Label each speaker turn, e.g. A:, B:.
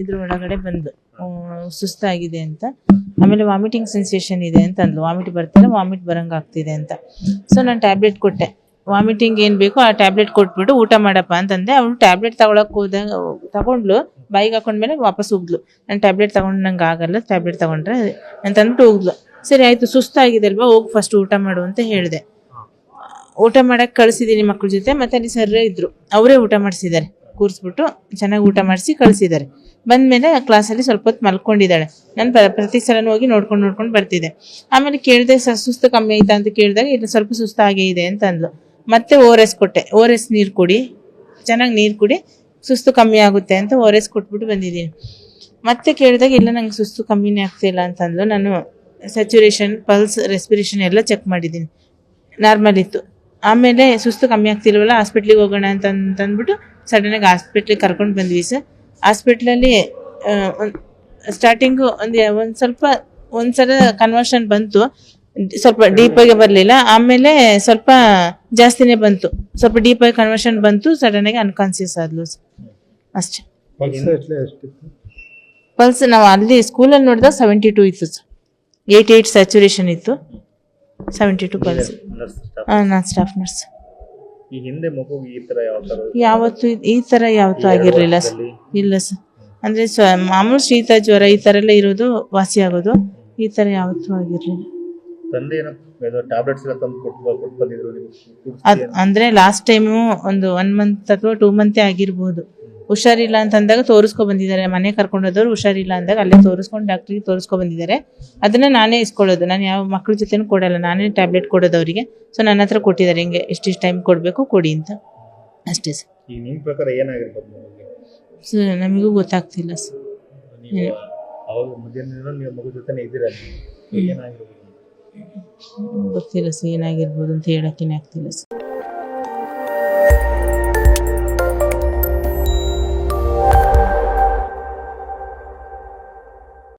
A: ಇದ್ರ ಒಳಗಡೆ ಬಂದು ಸುಸ್ತಾಗಿದೆ ಅಂತ. ಆಮೇಲೆ ವಾಮಿಟಿಂಗ್ ಸೆನ್ಸೇಷನ್ ಇದೆ ಅಂತ ಅಂದ್ಲು. ವಾಮಿಟ್ ಬರ್ತಿಲ್ಲ ವಾಮಿಟ್ ಬರಂಗಾಗ್ತಿದೆ ಅಂತ. ಸೊ ನಾನು ಟ್ಯಾಬ್ಲೆಟ್ ಕೊಟ್ಟೆ. ವಾಮಿಟಿಂಗ್ ಏನ್ ಬೇಕು ಆ ಟ್ಯಾಬ್ಲೆಟ್ ಕೊಟ್ಬಿಟ್ಟು ಊಟ ಮಾಡಪ್ಪ ಅಂತಂದೆ. ಅವಳು ಟ್ಯಾಬ್ಲೆಟ್ ತಗೊಳಕ್ ಹೋದಾಗ ತಗೊಂಡ್ಲು ಬಾಯಿಗೆ ಹಾಕೊಂಡ್ಮೇಲೆ ವಾಪಸ್ ಹೋಗ್ಲು. ನಾನು ಟ್ಯಾಬ್ಲೆಟ್ ತಗೊಂಡು ನಂಗೆ ಆಗಲ್ಲ ಟ್ಯಾಬ್ಲೆಟ್ ತಗೊಂಡ್ರೆ ಅಂತ ಅಂದ್ಬಿಟ್ಟು ಹೋಗ್ಲು. ಸರಿ ಆಯ್ತು ಸುಸ್ತಾಗಿದೆ ಅಲ್ವಾ ಹೋಗಿ ಫಸ್ಟ್ ಊಟ ಮಾಡು ಅಂತ ಹೇಳಿದೆ. ಊಟ ಮಾಡಕ್ ಕಳ್ಸಿದೀನಿ ಮಕ್ಳ ಜೊತೆ ಮತ್ತೆ ಅಲ್ಲಿ ಸರ್ ಇದ್ರು. ಅವರೇ ಊಟ ಮಾಡಿಸಿದ್ದಾರೆ. ಕೂರಿಸ್ಬಿಟ್ಟು ಚೆನ್ನಾಗಿ ಊಟ ಮಾಡಿಸಿ ಕಳಿಸಿದ್ದಾರೆ. ಬಂದ ಮೇಲೆ ಕ್ಲಾಸಲ್ಲಿ ಸ್ವಲ್ಪ ಹೊತ್ತು ಮಲ್ಕೊಂಡಿದ್ದಾಳೆ. ನಾನು ಪ್ರತಿ ಸಲನೂ ಹೋಗಿ ನೋಡ್ಕೊಂಡು ನೋಡ್ಕೊಂಡು ಬರ್ತಿದ್ದೆ. ಆಮೇಲೆ ಕೇಳಿದೆ ಸ ಸುಸ್ತು ಕಮ್ಮಿ ಆಯ್ತಾ? ಅಂತ ಕೇಳಿದಾಗ, ಇಲ್ಲ, ಸ್ವಲ್ಪ ಸುಸ್ತು ಆಗೇ ಇದೆ ಅಂತ ಅಂದ್ಲು. ಮತ್ತೆ ಓ ಆರ್ ಎಸ್ ಕೊಟ್ಟೆ. ಓ ಆರ್ ಎಸ್ ನೀರು ಕುಡಿ. ಚೆನ್ನಾಗಿ ನೀರು ಕುಡಿ. ಸುಸ್ತು ಕಮ್ಮಿ ಆಗುತ್ತೆ ಅಂತ ಓ ಆರ್ ಎಸ್ ಕೊಟ್ಬಿಟ್ಟು ಬಂದಿದ್ದೀನಿ. ಮತ್ತೆ ಕೇಳಿದಾಗ, ಇಲ್ಲ, ನಂಗೆ ಸುಸ್ತು ಕಮ್ಮಿನೇ ಆಗ್ತಿಲ್ಲ ಅಂತಂದ್ಲು ನಾನು ಸ್ಯಾಚುರೇಷನ್ ಪಲ್ಸ್ ರೆಸ್ಪಿರೇಷನ್ ಎಲ್ಲ ಚೆಕ್ ಮಾಡಿದ್ದೀನಿ. ನಾರ್ಮಲ್ ಇತ್ತು. ಆಮೇಲೆ ಸುಸ್ತು ಕಮ್ಮಿ ಆಗ್ತಿಲ್ವಲ್ಲ ಹಾಸ್ಪಿಟ್ಲಿಗೆ ಹೋಗೋಣ ಅಂತ ಅಂತಂದ್ಬಿಟ್ಟು ಸಡನ್ನಾಗಿ ಹಾಸ್ಪಿಟ್ಲಿಗೆ ಕರ್ಕೊಂಡು ಬಂದ್ವಿ ಸರ್ ಹಾಸ್ಪಿಟ್ಲಲ್ಲಿ ಸ್ಟಾರ್ಟಿಂಗು ಒಂದು ಒಂದು ಸ್ವಲ್ಪ ಒಂದ್ಸಲ ಕನ್ವರ್ಷನ್ ಬಂತು. ಸ್ವಲ್ಪ ಡೀಪಾಗಿ ಬರಲಿಲ್ಲ. ಆಮೇಲೆ ಸ್ವಲ್ಪ ಜಾಸ್ತಿನೇ ಬಂತು. ಸ್ವಲ್ಪ ಡೀಪಾಗಿ ಕನ್ವರ್ಷನ್ ಬಂತು ಸಡನ್ನಾಗಿ ಅನ್ಕಾನ್ಸಿಯಸ್ ಆದ್ಲು ಸರ್ ಅಷ್ಟೇ. ಪಲ್ಸ್ ನಾವು ಅಲ್ಲಿ ಸ್ಕೂಲಲ್ಲಿ ನೋಡಿದಾಗ ಸೆವೆಂಟಿ ಟೂ ಇತ್ತು ಸರ್ ಏಯ್ಟಿ ಏಯ್ಟ್ ಸ್ಯಾಚುರೇಷನ್ ಇತ್ತು ಸೆವೆಂಟಿ ಟು ಪಲ್ಸ್ ಹಾಂ ನಾನು ಸ್ಟಾಫ್ ನರ್ಸ್
B: ಈ ಹಿಂದೆ ಮಗುಗೆ ಈ ತರ ಯಾವ ತರ
A: ಯಾವತ್ತು ಈ ತರ ಯಾವತ್ತು ಆಗಿರಲಿಲ್ಲ ಇಲ್ಲ ಸರ್ ಅಂದ್ರೆ ಸ್ವ ಮಾಮೂಲು ಶೀತ ಜ್ವರ ಈ ತರ ಎಲ್ಲ ಇರೋದು ವಾಸಿ ಆಗೋದು. ಈ ತರ ಯಾವತ್ತೂ ಆಗಿರಲಿಲ್ಲ.
B: ತಂದೆ ಏನೋ ಟ್ಯಾಬ್ಲೆಟ್ಸ್ ಎಲ್ಲ ತಂದು ಕೊಟ್ಟು ಕೊಟ್ಟು ಬಂದಿದ್ರು ನಿಮ್ಗೆ? ಕುಡ್ಸಿ
A: ಅದ್ ಅಂದರೆ ಲಾಸ್ಟ್ ಟೈಮು ಒಂದು ಒನ್ ಮಂತ್ ಅಥವಾ ಟೂ ಮಂತೇ ಆಗಿರ್ಬೋದು. ಹುಷಾರಿಲ್ಲ ಅಂತ ಅಂದಾಗ ತೋರಿಸ್ಕೊ ಬಂದಿದ್ದಾರೆ. ಮನೆ ಕರ್ಕೊಂಡೋದವ್ರು ಹುಷಾರಿಲ್ಲ ಅಂದಾಗ ಅಲ್ಲೇ ತೋರಿಸ್ಕೊಂಡು ಡಾಕ್ಟ್ರಿಗೆ ತೋರಿಸ್ಕೊ ಬಂದಿದ್ದಾರೆ. ಅದನ್ನ ನಾನೇ ಇಸ್ಕೊಳ್ಳೋದು. ನಾನು ಯಾವ ಮಕ್ಳ ಜೊತೆನೂ ಕೊಡಲ್ಲ. ನಾನೇ ಟ್ಯಾಬ್ಲೆಟ್ ಕೊಡೋದು ಅವರಿಗೆ. ಸೊ ನನ್ನ ಹತ್ರ ಕೊಟ್ಟಿದ್ದಾರೆ. ಹಿಂಗೆ ಇಷ್ಟಿಷ್ಟು ಟೈಮ್ ಕೊಡಬೇಕು ಕೊಡಿ ಅಂತ. ಅಷ್ಟೇ ಸರ್.
B: ಪ್ರಕಾರ ಏನಾಗಿರ್ಬೋದು
A: ಸರ್ ನಮಗೂ ಗೊತ್ತಾಗ್ತಿಲ್ಲ ಸರ್.
B: ನೀವು ಅವಾಗ ಮಧ್ಯಾಹ್ನ ನೀವು ಮಗು ಜೊತೆನೆ ಇದ್ದೀರಾ? ನೀವು ಏನಾಗಿರ್ಬೋದು?
A: ಗೊತ್ತಿಲ್ಲ ಸರ್. ಏನಾಗಿರ್ಬೋದು ಅಂತ ಹೇಳಕ್ಕೇನೆ ಆಗ್ತಿಲ್ಲ ಸರ್.